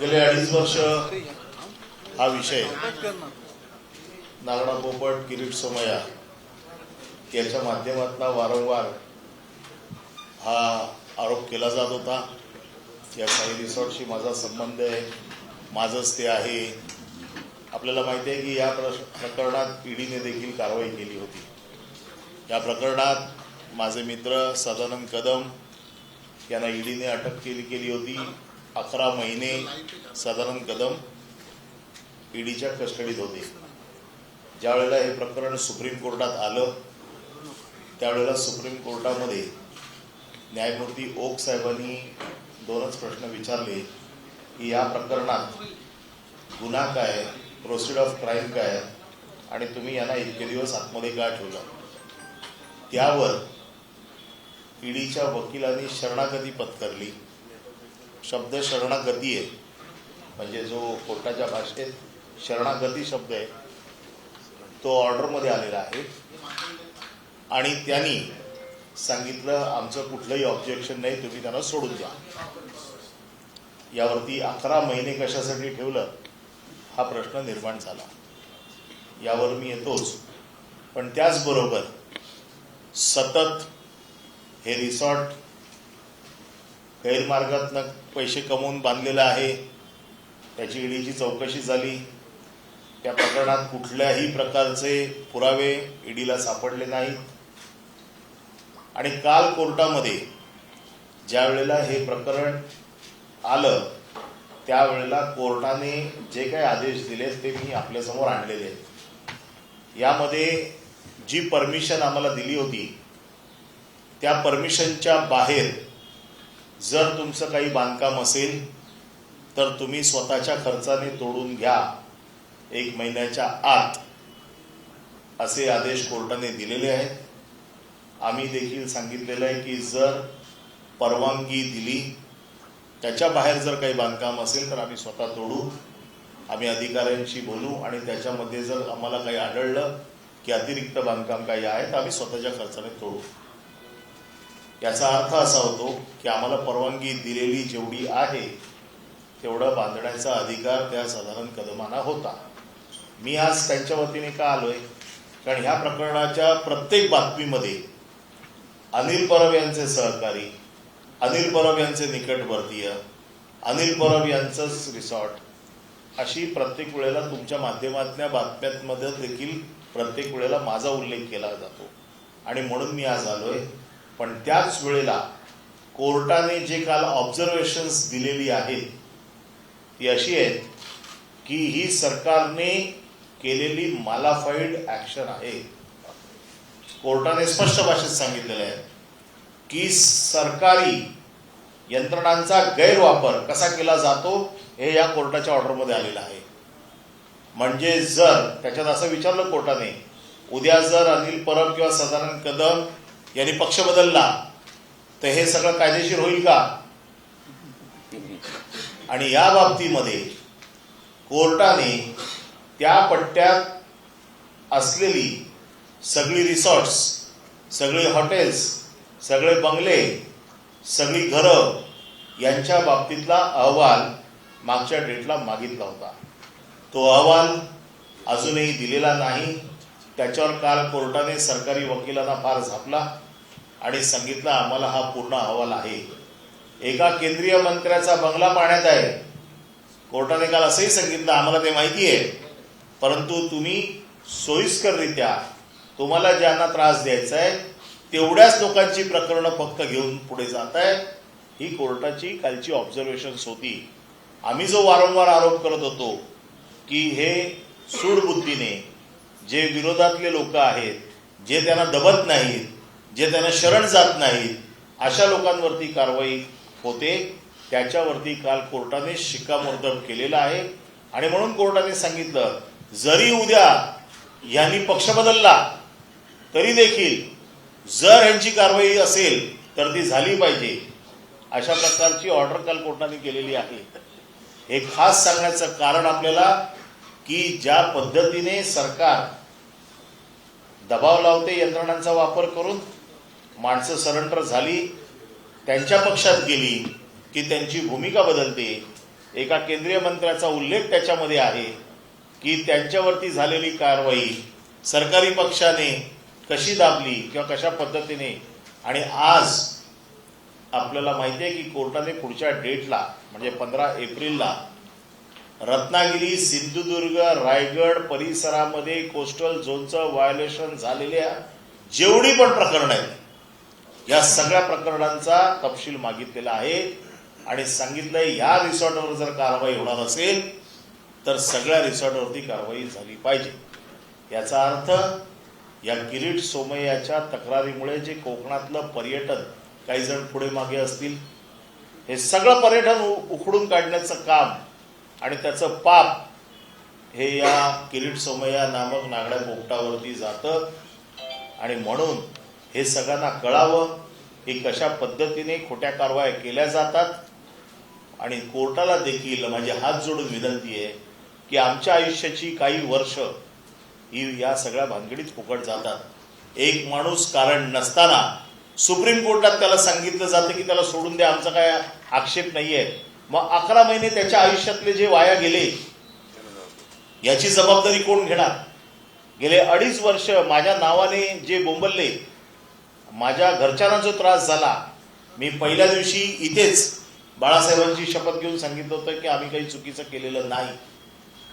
गेले अडीच वर्ष हा विषय. नागडा पोपट किरीट सोमया याच्या माध्यमातून वारंवार हा आरोप केला जात होता. या साई रिसॉर्टशी माझा संबंध आहे माझंच ते आहे. आपल्याला माहिती आहे की या प्रकरणात ईडीने देखील कारवाई केली होती. या प्रकरणात माझे मित्र सदानंद कदम यांना ईडीने अटक केली केली होती. अकरा महिने साधारण कदम ईडीच्या कस्टडीत होते. ज्यावेळेला हे प्रकरण सुप्रीम कोर्टात आलं त्यावेळेला सुप्रीम कोर्टामध्ये न्यायमूर्ती ओक साहेबांनी दोनच प्रश्न विचारले की या प्रकरणात गुन्हा काय प्रोसिड ऑफ क्राईम काय आणि तुम्ही यांना इतके दिवस आतमध्ये का ठेवलं? त्यावर ईडीच्या वकिलांनी शरणागती पत्करली. शब्द शरणागती आहे. म्हणजे जो कोर्टाच्या भाषेत शरणागती शब्द आहे तो ऑर्डरमध्ये आलेला आहे. आणि त्यांनी सांगितलं आमचं कुठलंही ऑब्जेक्शन नाही तुम्ही त्यांना सोडून द्या. यावरती अकरा महिने कशासाठी ठेवलं हा प्रश्न निर्माण झाला. यावर मी येतोच. पण त्याचबरोबर सतत हे रिसॉर्ट गैरमार्गातनं पैसे कमवून बांधलेलं आहे. त्याची ईडीची चौकशी झाली. त्या प्रकरणात कुठल्याही प्रकारचे पुरावे ईडीला सापडले नाहीत. आणि काल कोर्टामध्ये ज्या वेळेला हे प्रकरण आलं त्यावेळेला कोर्टाने जे काही आदेश दिले ते मी आपल्यासमोर आणलेले आहेत. यामध्ये जी परमिशन आम्हाला दिली होती त्या परमिशनच्या बाहेर जर तुमचं काही बांधकाम असेल तर तुम्ही स्वतःच्या खर्चाने तोडून घ्या एक महिन्याच्या आत. असे आदेश कोर्टाने दिलेले आहेत. आम्ही देखील सांगितलेलं आहे की जर परवानगी दिली त्याच्या बाहेर जर काही बांधकाम असेल तर आम्ही स्वतः तोडू. आम्ही अधिकाऱ्यांशी बोलू आणि त्याच्यामध्ये जर आम्हाला काही आढळलं की अतिरिक्त बांधकाम काही आहे तर आम्ही स्वतःच्या खर्चाने तोडू. याचा अर्थ असा होतो की आम्हाला परवानगी दिलेली जेवढी आहे तेवढं बांधण्याचा अधिकार त्या साधारण कदमांना होता. मी आज त्यांच्या वतीने का आलोय? कारण ह्या प्रकरणाच्या प्रत्येक बातमीमध्ये अनिल परब यांचे सहकारी अनिल परब यांचे निकटवर्तीय अनिल परब यांचंच रिसॉर्ट अशी प्रत्येक वेळेला तुमच्या माध्यमातल्या बातम्यांमध्ये देखील प्रत्येक वेळेला माझा उल्लेख केला जातो. आणि म्हणून मी आज आलोय पण त्याच वेळेला कोर्टाने जे काल ऑब्झर्वेशन्स दिलेली आहेत ती अशी आहेत की ही सरकारने केलेली मालाफाईड ऍक्शन आहे. कोर्टाने स्पष्ट भाषेत सांगितलेलं आहे की सरकारी यंत्रणांचा गैरवापर कसा केला जातो हे या कोर्टाच्या ऑर्डरमध्ये आलेलं आहे. म्हणजे जर त्याच्यात असं विचारलं कोर्टाने उद्या जर अनिल परब किंवा सदानंद कदम यांनी पक्ष बदलला तर हे सगळं कायदेशीर होईल का? आणि या बाबतीमध्ये कोर्टाने त्या पट्ट्यात असलेली सगळी रिसॉर्ट्स सगळी हॉटेल्स सगळे बंगले सगळी घरं यांच्या बाबतीतला अहवाल मागच्या डेटला मागितला होता. तो अहवाल अजूनही दिलेला नाही. त्याच्यावर काल कोर्टाने सरकारी वकिलांना फार झापला आणि सांगितलं आम्हाला हा पूर्ण अहवाल आहे. एका केंद्रीय मंत्र्याचा बंगला पाण्यात आहे. कोर्टाने काल असंही सांगितलं आम्हाला ते माहिती आहे परंतु तुम्ही सोयीस्कररित्या तुम्हाला ज्यांना त्रास द्यायचा आहे तेवढ्याच लोकांची प्रकरणं फक्त घेऊन पुढे जात आहे ही कोर्टाची कालची ऑब्झर्वेशन्स होती. आम्ही जो वारंवार आरोप करत होतो की हे सूडबुद्धीने जे विरोधातले लोक आहेत जे त्यांना दबत नाहीत जे त्यांना शरण जात नाहीत अशा लोकांवरती कारवाई होते. त्याच्यावरती काल कोर्टाने शिक्कामोर्तब केलेला आहे. आणि म्हणून कोर्टाने सांगितलं जरी उद्या यांनी पक्ष बदलला तरी देखील जर यांची कारवाई असेल तर ती झाली पाहिजे. अशा प्रकारची ऑर्डर काल कोर्टाने केलेली आहे. हे खास सांगण्याचं कारण आपल्याला की ज्या पद्धतीने सरकार दबाव लावते यंत्रणांचा वापर करून माणसं सरेंडर झाली त्यांच्या पक्षात गेली की त्यांची भूमिका बदलते एका केंद्रीय मंत्र्याचा उल्लेख त्याच्यामध्ये आहे की त्यांच्यावरती झालेली कारवाई सरकारी पक्षाने कशी दाबली किंवा कशा पद्धतीने आणि आज आपल्याला माहिती आहे की कोर्टाने पुढच्या डेटला म्हणजे पंधरा एप्रिलला रत्नागिरी सिंधुदुर्ग रायगड परिसरामध्ये कोस्टल झोनचं व्हायोलेशन झालेल्या जेवढी पण प्रकरणं आहेत या सगळ्या प्रकरणांचा तपशील मागितलेला आहे. आणि सांगितलंय या रिसॉर्टवर जर कारवाई होणार असेल तर सगळ्या रिसॉर्टवरती कारवाई झाली पाहिजे. याचा अर्थ या किरीट सोमय्याच्या तक्रारीमुळे जे कोकणातलं पर्यटन काही जण पुढे मागे असतील हे सगळं पर्यटन उ- उखडून काढण्याचं काम आणि त्याचं पाप हे या किरीट सोमय्या नामक नागड्या पोपटावरती जातं. आणि म्हणून हे सगळ्यांना कळावं की कशा पद्धतीने खोट्या कारवाया केल्या जातात. आणि कोर्टाला देखील माझे हात जोडून विनंती आहे की आमच्या आयुष्याची काही वर्ष ही या सगळ्या भानगडीत फुकट जातात. एक माणूस कारण नसताना सुप्रीम कोर्टात त्याला सांगितलं जातं की त्याला सोडून द्या. आमचा काय आक्षेप नाही आहे मग अकरा महिने त्याच्या आयुष्यातले जे वाया गेले याची जबाबदारी कोण घेणार? गेले अडीच वर्ष माझ्या नावाने जे बोंबलले माझ्या घरच्यांना जो त्रास झाला मी पहिल्या दिवशी इथेच बाळासाहेबांची शपथ घेऊन सांगितलं होतं की आम्ही काही चुकीचं केलेलं नाही.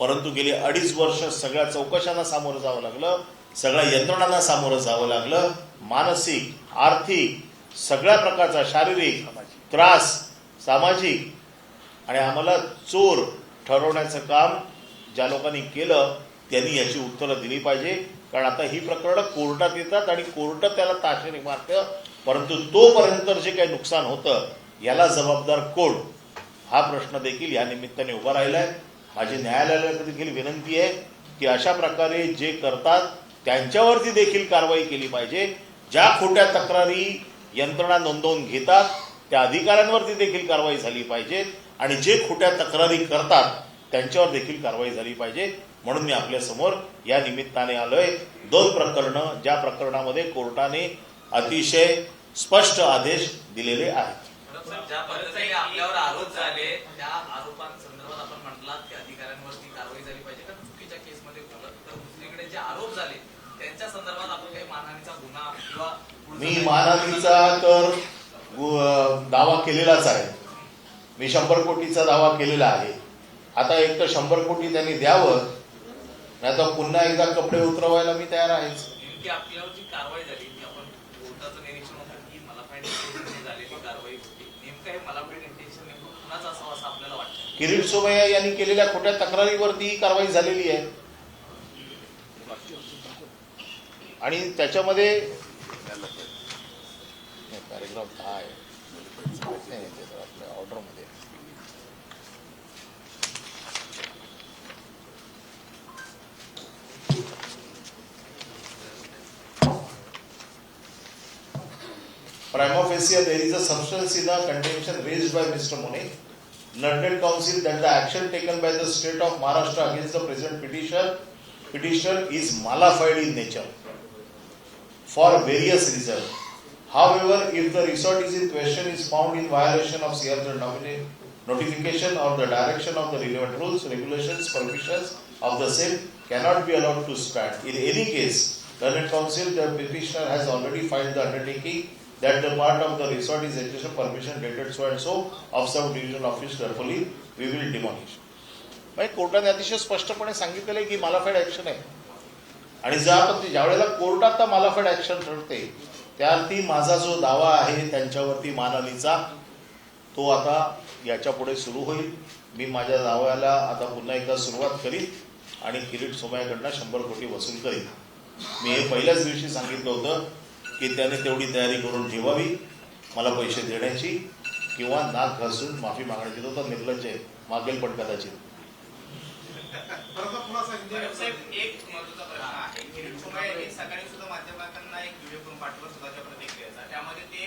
परंतु गेले अडीच वर्ष सगळ्या चौकशांना सामोरं जावं लागलं सगळ्या यंत्रणांना सामोरं जावं लागलं. मानसिक आर्थिक सगळ्या प्रकारचा शारीरिक त्रास सामाजिक आणि आम्हाला चोर ठरवण्याचं काम ज्या लोकांनी केलं त्यांनी याची उत्तरं दिली पाहिजे. कारण आता ही प्रकरणं कोर्टात येतात आणि कोर्ट त्याला ताशेने मारतं. परंतु तोपर्यंत जे काही नुकसान होतं याला जबाबदार कोण? हा प्रश्न देखील या निमित्ताने उभा राहिलाय. माझी न्यायालयाला देखील विनंती आहे की अशा प्रकारे जे करतात त्यांच्यावरती देखील कारवाई केली पाहिजे. ज्या खोट्या तक्रारी यंत्रणा नोंदवून घेतात त्या अधिकाऱ्यांवरती देखील कारवाई झाली पाहिजे. आणि जे खोट्या तक्रारी करतात त्यांच्यावर देखील कारवाई झाली पाहिजे. म्हणून मी आपल्यासमोर या निमित्ताने आलोय. दोन प्रकरणं ज्या प्रकरणामध्ये कोर्टाने अतिशय स्पष्ट आदेश दिलेले आहेत. मी मानहानीचा तर दावा केलेलाच आहे. मी शंभर कोटीचा दावा केलेला आहे. आता एक तर शंभर कोटी त्यांनी द्यावं नाही तर पुन्हा एकदा कपडे उतरवायला मी तयार आहेच किरीट सोमय्या यांनी केलेल्या खोट्या तक्रारीवरती ही कारवाई झालेली आहे. आणि त्याच्यामध्ये पॅरेग्राफ दहा आपल्या ऑर्डरमध्ये Prima facie, there is a substance in the contention raised by Mr. Muni. Learned council that the action taken by the state of Maharashtra against the present petitioner, petitioner is mala-fide in nature for various reasons. However, if the resort is in question is found in violation of CRZ nomina- notification or the direction of the relevant rules, regulations, permissions of the same cannot be allowed to stand. In any case, learned council, the petitioner has already filed the undertaking that the part of the resort is exertion permission dated so and so of some division office, therefore we will demolish. म्हणजे कोर्टाने अतिशय स्पष्टपणे सांगितलेलं आहे की मालाफेड action आहे आणि ज्या पद्धती ज्यावेळेला कोर्टात मालाफेड ऍक्शन ठरते त्यावरती माझा जो दावा आहे त्यांच्यावरती मानहानीचा तो आता याच्यापुढे सुरू होईल. मी माझ्या दाव्याला आता पुन्हा एकदा सुरुवात करीन आणि किरीट सोमयाकडनं शंभर कोटी वसूल करीन मी हे पहिल्याच दिवशी सांगितलं होतं की त्याने तेवढी तयारी करून ठेवावी मला पैसे देण्याची किंवा नाक घासून माफी मागण्याची. तो तर निर्लज्ज आहे. मागेल पण कदाचित. एक महत्त्वाचा प्रश्न आहे. किरीट सकाळी सुद्धा माध्यमांना व्हिडिओ करून पाठवला स्वतःच्या प्रतिक्रियेचा. त्यामध्ये ते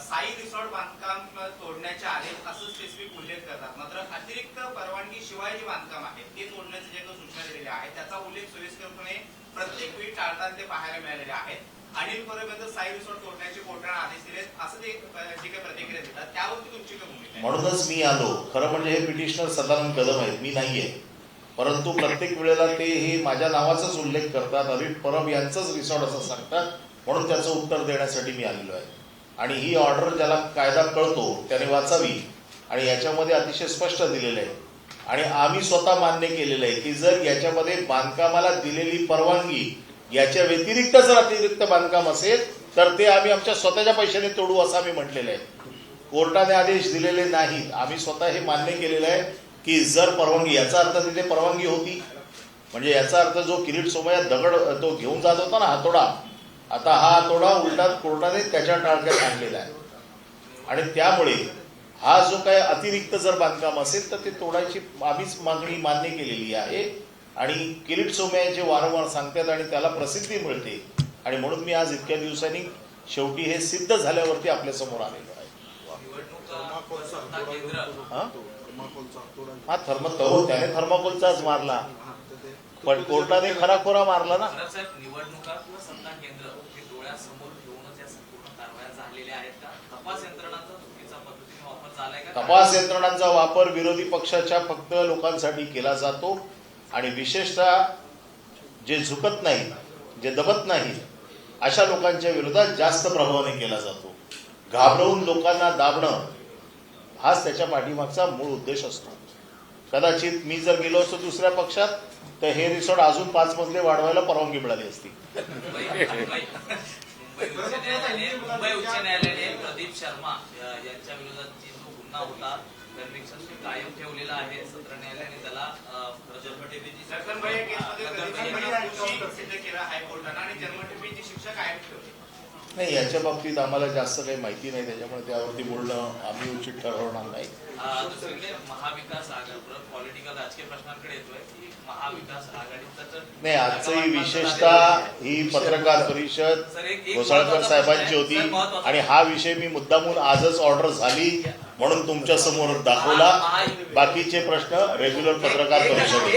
साई रिसॉर्ट बांधकाम तोडण्याचे आदेश असं स्पेसिफिक उल्लेख करतात. मात्र अतिरिक्त परवानगी शिवाय जे बांधकाम आहे ते तोडण्याचे जे काही सूचना दिलेल्या आहेत त्याचा उल्लेख सोयीस्करपणे प्रत्येक वेळी टाळताना ते पाहायला मिळालेले आहेत. अनिल परब साई रिसॉर्ट तोडण्याचे कोर्टाने आदेश दिले असं ते जे काही प्रतिक्रिया देतात त्यावरती तुमची काय भूमिका म्हणूनच मी आलो. खरं म्हणजे हे पिटिशनर सदानंद कदम आहेत. मी नाहीये. परंतु प्रत्येक वेळेला ते हे माझ्या नावाचाच उल्लेख करतात. अनिल परब यांचंच रिसॉर्ट असं सांगतात. म्हणून त्याचं उत्तर देण्यासाठी मी आलेलो आहे. आणि ही ऑर्डर ज्याला कायदा कळतो त्याने वाचावी. आणि याच्यामध्ये अतिशय स्पष्ट दिलेलं आहे. आणि आम्ही स्वतः मान्य केलेलं आहे की जर याच्यामध्ये बांधकामाला दिलेली परवानगी याच्या व्यतिरिक्त जर अतिरिक्त बांधकाम असेल तर ते आम्ही आमच्या स्वतःच्या पैशाने तोडू असं आम्ही म्हटलेलं आहे. कोर्टाने आदेश दिलेले नाहीत. आम्ही स्वतः हे मान्य केलेलं आहे की जर परवानगी याचा अर्थ तिथे परवानगी होती. म्हणजे याचा अर्थ जो किरीट सोमया दगड तो घेऊन जात होता ना हातोडा आता हा हातोडा उलटा कोर्टाने त्याच्या टाळक्यात आणलेला आहे. आणि त्यामुळे हा जो काय अतिरिक्त जर बांधकाम असेल तर ते तोडायची आम्हीच मागणी मान्य केलेली आहे. आणि किरीट सोमया जे वारंवार सांगतात आणि त्याला प्रसिद्धी मिळते आणि म्हणून मी आज इतक्या दिवसांनी शेवटी हे सिद्ध झाल्यावरती आपल्यासमोर आलेलो आहे. हा? हा थर्म तो त्याने थर्माकोलचाच मारला. पण कोर्टाने खराखोरा मारला ना? निवडणुका किंवा सत्ता केंद्र हे डोळ्यासमोर ठेवूनच या संपूर्ण कारवाया झालेल्या आहेत का तपास यंत्रणांचा वापर विरोधी पक्षाच्या फक्त लोकांसाठी केला जातो आणि विशेषतः जे झुकत नाहीत जे दबत नाहीत अशा लोकांच्या विरोधात जास्त प्रभावाने केला जातो. घाबरवून लोकांना दाबणं हाच त्याच्या पाठीमागचा मूळ उद्देश असतो. कदाचित मी जर गेलो असतो दुसऱ्या पक्षात तर हे रिसॉर्ट अजून पाच मजले वाढवायला परवानगी मिळाली असती. उच्च न्यायालयाने मुंबई उच्च न्यायालयाने प्रदीप शर्मा यांच्या विरोधात जो गुन्हा होता कन्व्हिक्शन कायम ठेवलेला आहे. सत्र न्यायालयाने त्याला जन्मठेपीची शिक्षा कायम ठेवली. नाही याच्या बाबतीत आम्हाला जास्त काही माहिती नाही त्याच्यामुळे त्यावरती बोलणं आम्ही उचित ठरवणार नाही नाही आजचं विशेषतः ही पत्रकार परिषद घोसाळकर साहेबांची होती आणि हा विषय मी मुद्दामून आजच ऑर्डर झाली म्हणून तुमच्यासमोर दाखवला बाकीचे प्रश्न रेग्युलर पत्रकार परिषद